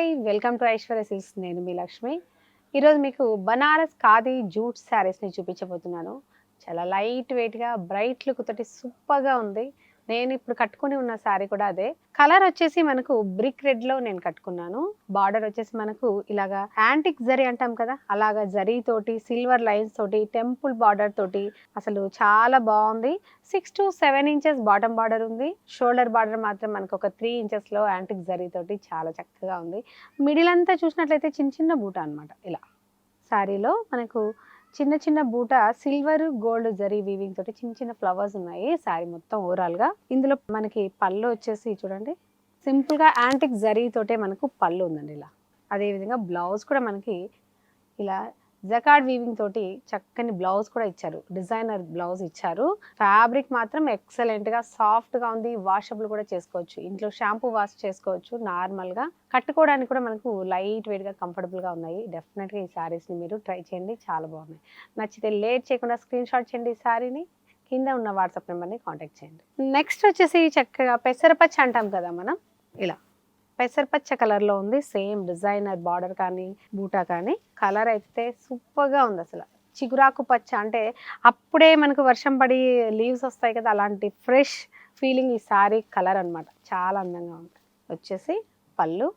Hi welcome to Aishwarya silks నేను మీ లక్ష్మి. ఈరోజు మీకు బనారస్ ఖాదీ జూట్ శారీస్ని చూపించబోతున్నాను. చాలా లైట్ వెయిట్గా బ్రైట్ లుక్ తోటి సూపర్గా ఉంది. నేను ఇప్పుడు కట్టుకుని ఉన్న శారీ కూడా అదే. కలర్ వచ్చేసి మనకు బ్రిక్ రెడ్లో నేను కట్టుకున్నాను. బార్డర్ వచ్చేసి మనకు ఇలాగా యాంటిక్ జరీ అంటాం కదా అలాగా జరీ తోటి సిల్వర్ లైన్స్ తోటి టెంపుల్ బార్డర్ తోటి అసలు చాలా బాగుంది. Six to seven inches bottom border ఉంది. షోల్డర్ బార్డర్ మాత్రం మనకు ఒక త్రీ ఇంచెస్లో యాంటిక్ జరీ తోటి చాలా చక్కగా ఉంది. మిడిల్ అంతా చూసినట్లయితే చిన్న చిన్న బూట అనమాట ఇలా. శారీలో మనకు చిన్న చిన్న బూట సిల్వర్ గోల్డ్ జరీ వీవింగ్ తోటి చిన్న చిన్న ఫ్లవర్స్ ఉన్నాయి. శారీ మొత్తం ఓవరాల్గా. ఇందులో మనకి పళ్ళు వచ్చేసి చూడండి. సింపుల్గా యాంటిక్ జరీ తోటే మనకు పళ్ళు ఉందండి ఇలా. అదే విధంగా బ్లౌజ్ కూడా మనకి ఇలా జకాడ్ వీవింగ్ తోటి చక్కని బ్లౌజ్ కూడా ఇచ్చారు. డిజైనర్ బ్లౌజ్ ఇచ్చారు. ఫ్యాబ్రిక్ మాత్రం ఎక్సలెంట్గా సాఫ్ట్గా ఉంది. వాషబుల్ కూడా చేసుకోవచ్చు. ఇంట్లో షాంపూ వాష్ చేసుకోవచ్చు నార్మల్గా కట్టుకోవడానికి కూడా మనకు లైట్ వెయిట్గా కంఫర్టబుల్గా ఉన్నాయి. డెఫినెట్గా ఈ శారీస్ని మీరు ట్రై చేయండి. చాలా బాగున్నాయి. నచ్చితే లేట్ చేయకుండా స్క్రీన్ షాట్ చేయండి ఈ శారీని కింద ఉన్న వాట్సాప్ నెంబర్ని కాంటాక్ట్ చేయండి. నెక్స్ట్ వచ్చేసి చక్కగా పెసరపచ్చి అంటాం కదా మనం. ఇలా. పెసరపచ్చ కలర్లో ఉంది. సేమ్ డిజైనర్ బార్డర్ కానీ బూటా కానీ కలర్ అయితే సూపర్గా ఉంది అసలు. చిగురాకు పచ్చ అంటే అప్పుడే మనకు వర్షం పడి లీవ్స్ వస్తాయి కదా అలాంటి ఫ్రెష్ ఫీలింగ్ ఈ సారీ కలర్ అనమాట చాలా అందంగా ఉంది. వచ్చేసి పళ్ళు.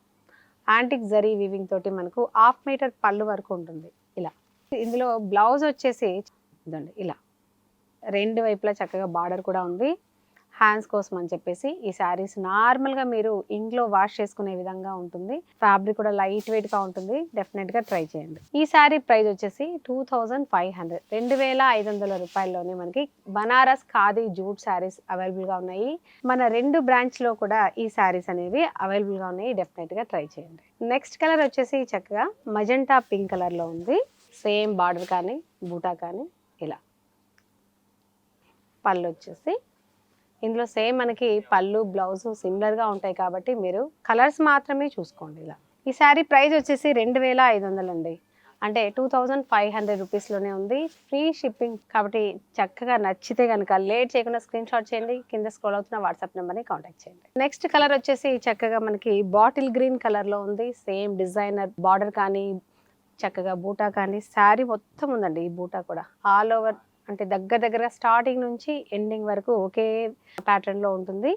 యాంటిక్ జరీ వీవింగ్ తోటి మనకు హాఫ్ మీటర్ పళ్ళు వరకు ఉంటుంది. ఇలా. ఇందులో బ్లౌజ్ వచ్చేసి ఇదండి ఇలా. రెండు వైపులా చక్కగా బార్డర్ కూడా ఉంది. హ్యాండ్స్ కోసం అని చెప్పేసి ఈ శారీస్ నార్మల్గా మీరు ఇంట్లో వాష్ చేసుకునే విధంగా ఉంటుంది. ఫ్యాబ్రిక్ కూడా లైట్ వెయిట్గా ఉంటుంది. డెఫినెట్గా ట్రై చేయండి. ఈ శారీ ప్రైస్ వచ్చేసి టూ థౌజండ్ ఫైవ్ హండ్రెడ్. రెండు వేల ఐదు వందల రూపాయల్లోనే మనకి బనారస్ ఖాదీ జూట్ శారీస్ అవైలబుల్గా ఉన్నాయి. మన రెండు బ్రాంచ్లో కూడా ఈ శారీస్ అనేవి అవైలబుల్గా ఉన్నాయి. డెఫినెట్గా ట్రై చేయండి. నెక్స్ట్ కలర్ వచ్చేసి చక్కగా మజెంటా పింక్ కలర్లో ఉంది. సేమ్ బార్డర్ కానీ బూటా కానీ ఇలా. పళ్ళు వచ్చేసి ఇందులో సేమ్ మనకి పళ్ళు బ్లౌజ్ సిమిలర్గా ఉంటాయి కాబట్టి మీరు కలర్స్ మాత్రమే చూసుకోండి ఇలా. ఈ శారీ ప్రైస్ వచ్చేసి రెండు వేల ఐదు వందలండి అంటే టూ థౌజండ్ ఫైవ్ హండ్రెడ్ రూపీస్లోనే ఉంది. ఫ్రీ షిప్పింగ్ కాబట్టి చక్కగా నచ్చితే కనుక లేట్ చేయకుండా స్క్రీన్ షాట్ చేయండి. కింద స్క్రోల్ అవుతున్న వాట్సాప్ నెంబర్ని కాంటాక్ట్ చేయండి. నెక్స్ట్ కలర్ వచ్చేసి చక్కగా మనకి బాటిల్ గ్రీన్ కలర్లో ఉంది. సేమ్ డిజైనర్ బార్డర్ కానీ చక్కగా బూటా కానీ శారీ మొత్తం ఉందండి ఈ బూటా కూడా. ఆల్ ఓవర్ అంటే దగ్గర దగ్గర స్టార్టింగ్ నుంచి ఎండింగ్ వరకు ఒకే ప్యాటర్న్లో ఉంటుంది.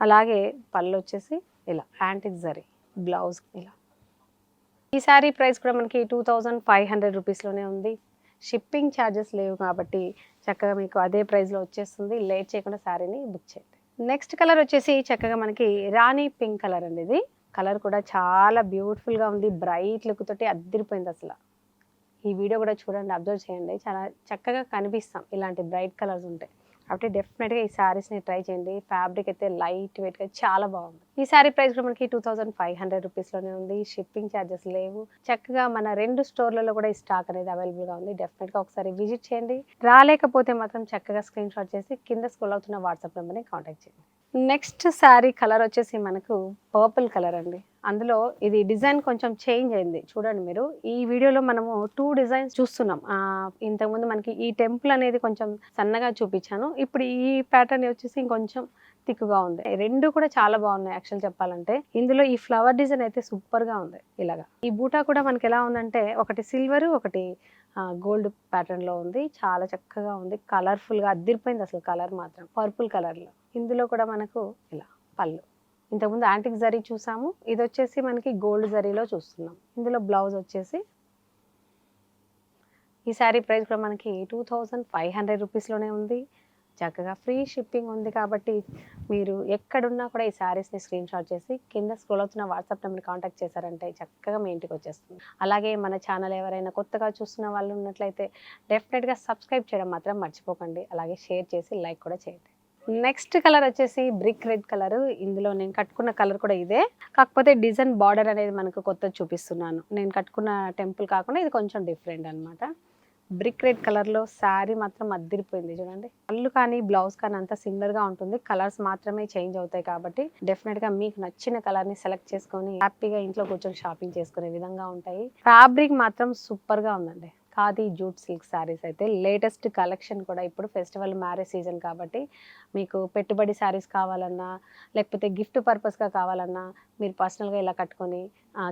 అలాగే పళ్ళు వచ్చేసి ఇలా యాంటిక్ జరీ బ్లౌజ్ ఇలా. ఈ శారీ ప్రైస్ కూడా మనకి టూ థౌజండ్ ఫైవ్ హండ్రెడ్ రూపీస్లోనే ఉంది. షిప్పింగ్ ఛార్జెస్ లేవు కాబట్టి చక్కగా మీకు అదే ప్రైస్లో వచ్చేస్తుంది. లేట్ చేయకుండా శారీని బుక్ చేయండి. నెక్స్ట్ కలర్ వచ్చేసి చక్కగా మనకి రాణి పింక్ కలర్ అండి ఇది. కలర్ కూడా చాలా బ్యూటిఫుల్గా ఉంది. బ్రైట్ లుక్ తోటి అద్దరిపోయింది అసలు. ఈ వీడియో కూడా చూడండి అబ్జర్వ్ చేయండి. చాలా చక్కగా కనిపిస్తాం ఇలాంటి బ్రైట్ కలర్స్ ఉంటాయి కాబట్టి డెఫినెట్గా ఈ శారీస్ని ట్రై చేయండి. ఫ్యాబ్రిక్ అయితే లైట్ వెయిట్గా చాలా బాగుంది. ఈ శారీ ప్రైస్ కూడా మనకి టూ థౌసండ్ ఫైవ్ హండ్రెడ్ రూపీస్లోనే ఉంది. షిప్పింగ్ ఛార్జెస్ లేవు. చక్కగా మన రెండు స్టోర్లలో కూడా ఈ స్టాక్ అనేది అవైలబుల్గా ఉంది. డెఫినెట్గా ఒకసారి విజిట్ చేయండి. రాలేకపోతే మాత్రం చక్కగా స్క్రీన్ షాట్ చేసి కింద స్కూల్ అవుతున్న వాట్సాప్ నెంబర్ని కాంటాక్ట్ చేయండి. నెక్స్ట్ శారీ కలర్ వచ్చేసి మనకు పర్పుల్ కలర్ అండి. అందులో ఇది డిజైన్ కొంచెం చేంజ్ అయింది. చూడండి మీరు. ఈ వీడియోలో మనము టూ డిజైన్స్ చూస్తున్నాం. ఇంతకుముందు మనకి ఈ టెంపుల్ అనేది కొంచెం సన్నగా చూపించాను. ఇప్పుడు ఈ ప్యాటర్న్ వచ్చేసి ఇంకొంచెం థిక్గా ఉంది. రెండు కూడా చాలా బాగున్నాయి యాక్చువల్ చెప్పాలంటే. ఇందులో ఈ ఫ్లవర్ డిజైన్ అయితే సూపర్గా ఉంది ఇలాగా. ఈ బూటా కూడా మనకి ఎలా ఉందంటే ఒకటి సిల్వర్ ఒకటి గోల్డ్ ప్యాటర్న్లో ఉంది. చాలా చక్కగా ఉంది. కలర్ఫుల్గా అద్దరిపోయింది అసలు కలర్ మాత్రం. పర్పుల్ కలర్లో. ఇందులో కూడా మనకు ఇలా పళ్ళు. ఇంతకుముందు యాంటిక్ జరీ చూసాము. ఇది వచ్చేసి మనకి గోల్డ్ జరీలో చూస్తున్నాం. ఇందులో బ్లౌజ్ వచ్చేసి ఈ శారీ ప్రైస్ కూడా మనకి టూ థౌజండ్ ఫైవ్ హండ్రెడ్ రూపీస్లోనే ఉంది. చక్కగా ఫ్రీ షిప్పింగ్ ఉంది కాబట్టి మీరు ఎక్కడున్నా కూడా ఈ శారీస్ని స్క్రీన్ షాట్ చేసి కింద స్క్రోల్ అవుతున్న వాట్సాప్ నెంబర్ కాంటాక్ట్ చేశారంటే చక్కగా మీ ఇంటికి వచ్చేస్తుంది. అలాగే మన ఛానల్ ఎవరైనా కొత్తగా చూస్తున్న వాళ్ళు ఉన్నట్లయితే డెఫినెట్గా సబ్స్క్రైబ్ చేయడం మాత్రం మర్చిపోకండి. అలాగే షేర్ చేసి లైక్ కూడా చేయండి. నెక్స్ట్ కలర్ వచ్చేసి బ్రిక్ రెడ్ కలర్ ఇందులో నేను కట్టుకున్న కలర్ కూడా ఇదే. కాకపోతే డిజైన్ బార్డర్ అనేది మనకు కొత్త చూపిస్తున్నాను. నేను కట్టుకున్న టెంపుల్ కాకుండా ఇది కొంచెం డిఫరెంట్ అనమాట బ్రిక్ రెడ్ కలర్లో శారీ మాత్రం అద్దరిపోయింది చూడండి. పళ్ళు కానీ బ్లౌజ్ కానీ అంతా సిమిలర్గా ఉంటుంది. కలర్స్ మాత్రమే చేంజ్ అవుతాయి కాబట్టి డెఫినెట్గా మీకు నచ్చిన కలర్ని సెలెక్ట్ చేసుకొని హ్యాపీగా ఇంట్లో కూర్చొని షాపింగ్ చేసుకునే విధంగా ఉంటాయి. ఫ్యాబ్రిక్ మాత్రం సూపర్గా ఉందండి. ఖాదీ జూట్ సిల్క్ శారీస్ అయితే లేటెస్ట్ కలెక్షన్ కూడా ఇప్పుడు ఫెస్టివల్ మ్యారేజ్ సీజన్ కాబట్టి మీకు పెట్టుబడి శారీస్ కావాలన్నా లేకపోతే గిఫ్ట్ పర్పస్గా కావాలన్నా మీరు పర్సనల్గా ఇలా కట్టుకొని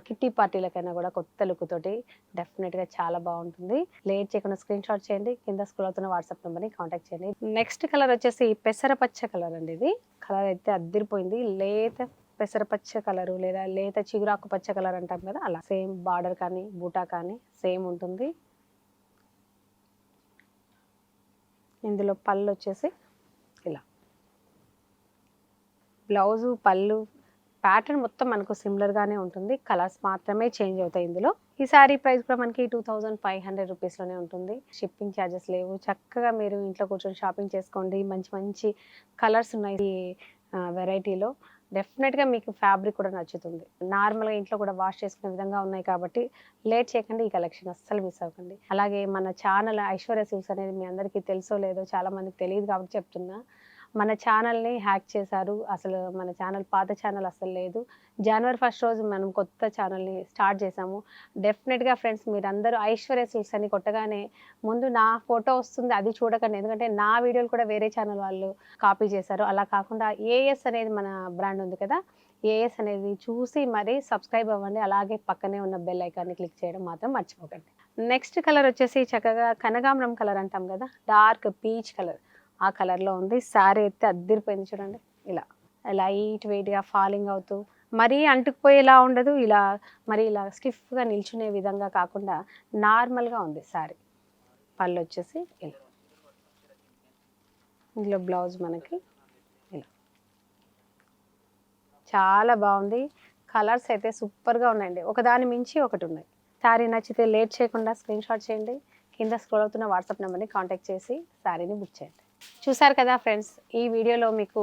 కిట్టి పార్టీలకైనా కూడా కొత్త లుక్ తోటి డెఫినెట్గా చాలా బాగుంటుంది. లేట్ చేయకుండా స్క్రీన్ షాట్ చేయండి కింద స్కూల్ అవుతున్న వాట్సాప్ నెంబర్ని కాంటాక్ట్ చేయండి. నెక్స్ట్ కలర్ వచ్చేసి పెసరపచ్చ కలర్ అండి ఇది. కలర్ అయితే అద్దరిపోయింది. లేత పెసరపచ్చ కలరు లేదా లేత చిగురాకు పచ్చ కలర్ అంటాం కదా అలా. సేమ్ బార్డర్ కానీ బూటా కానీ సేమ్ ఉంటుంది. ఇందులో పళ్ళు వచ్చేసి ఇలా. బ్లౌజు పళ్ళు ప్యాటర్న్ మొత్తం మనకు సిమిలర్గానే ఉంటుంది. కలర్స్ మాత్రమే చేంజ్ అవుతాయి ఇందులో. ఈ శారీ ప్రైస్ కూడా మనకి టూ థౌజండ్ ఫైవ్ హండ్రెడ్ రూపీస్లోనే ఉంటుంది. షిప్పింగ్ ఛార్జెస్ లేవు. చక్కగా మీరు ఇంట్లో కూర్చొని షాపింగ్ చేసుకోండి. మంచి మంచి కలర్స్ ఉన్నాయి వెరైటీలో. డెఫినెట్గా మీకు ఫ్యాబ్రిక్ కూడా నచ్చుతుంది. నార్మల్గా ఇంట్లో కూడా వాష్ చేసుకునే విధంగా ఉన్నాయి కాబట్టి లేట్ చేయకండి ఈ కలెక్షన్ అస్సలు మిస్ అవ్వకండి. అలాగే మన ఛానల్ ఐశ్వర్య సిల్స్ అనేది మీ అందరికీ తెలుసో లేదో చాలామందికి తెలియదు కాబట్టి చెప్తున్నా. మన ఛానల్ని హ్యాక్ చేశారు. అసలు మన ఛానల్ పాత ఛానల్ అసలు లేదు. జనవరి ఫస్ట్ రోజు మనం కొత్త ఛానల్ని స్టార్ట్ చేసాము డెఫినెట్గా ఫ్రెండ్స్ మీరందరూ ఐశ్వర్య సిల్క్స్ అని కొట్టగానే ముందు నా ఫోటో వస్తుంది అది చూడకండి. ఎందుకంటే నా వీడియోలు కూడా వేరే ఛానల్ వాళ్ళు కాపీ చేశారు. అలా కాకుండా ఏఎస్ అనేది మన బ్రాండ్ ఉంది కదా ఏఎస్ అనేది చూసి మరి సబ్స్క్రైబ్ అవ్వండి. అలాగే పక్కనే ఉన్న బెల్ ఐకాన్ని క్లిక్ చేయడం మాత్రం మర్చిపోకండి. నెక్స్ట్ కలర్ వచ్చేసి చక్కగా కనగాంబరం కలర్ అంటాం కదా డార్క్ పీచ్ కలర్ ఆ కలర్లో ఉంది. శారీ అయితే అద్దరిపోయింది చూడండి. ఇలా లైట్ వెయిట్గా ఫాలింగ్ అవుతూ మరీ అంటుకుపోయేలా ఉండదు. ఇలా మరి ఇలా స్టిఫ్గా నిల్చునే విధంగా కాకుండా నార్మల్గా ఉంది శారీ పళ్ళు వచ్చేసి ఇలా. ఇందులో బ్లౌజ్ మనకి ఇలా. చాలా బాగుంది. కలర్స్ అయితే సూపర్గా ఉన్నాయండి. ఒకదాని మించి ఒకటి ఉన్నాయి. శారీ నచ్చితే లేట్ చేయకుండా స్క్రీన్ షాట్ చేయండి. కింద స్క్రోల్ అవుతున్న వాట్సాప్ నెంబర్ని కాంటాక్ట్ చేసి శారీని బుక్ చేయండి. చూసారు కదా ఫ్రెండ్స్ ఈ వీడియోలో మీకు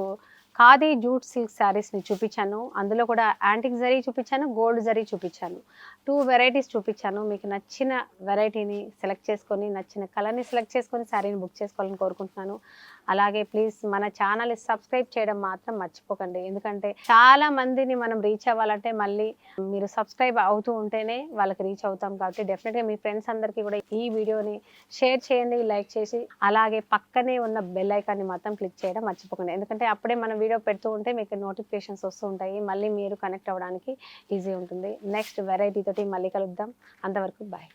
ఖాదీ జూట్ సిల్క్ శారీస్ని చూపించాను. అందులో కూడా యాంటిక్ జరీ చూపించాను గోల్డ్ జరీ చూపించాను. టూ వెరైటీస్ చూపించాను. మీకు నచ్చిన వెరైటీని సెలెక్ట్ చేసుకొని నచ్చిన కలర్ని సెలెక్ట్ చేసుకొని శారీని బుక్ చేసుకోవాలని కోరుకుంటున్నాను. అలాగే ప్లీజ్ మన ఛానల్ సబ్స్క్రైబ్ చేయడం మాత్రం మర్చిపోకండి. ఎందుకంటే చాలా మందిని మనం రీచ్ అవ్వాలంటే మళ్ళీ మీరు సబ్స్క్రైబ్ అవుతూ ఉంటేనే వాళ్ళకి రీచ్ అవుతాం కాబట్టి డెఫినెట్గా మీ ఫ్రెండ్స్ అందరికీ కూడా ఈ వీడియోని షేర్ చేయండి లైక్ చేసి అలాగే పక్కనే ఉన్న బెల్ ఐకాన్ని మాత్రం క్లిక్ చేయడం మర్చిపోకండి. ఎందుకంటే అప్పుడే మనం వీడియో పెడుతూ ఉంటే మీకు నోటిఫికేషన్స్ వస్తూ ఉంటాయి. మళ్ళీ మీరు కనెక్ట్ అవ్వడానికి ఈజీ ఉంటుంది. నెక్స్ట్ వెరైటీ తోటి మళ్ళీ కలుద్దాం. అంతవరకు బాయ్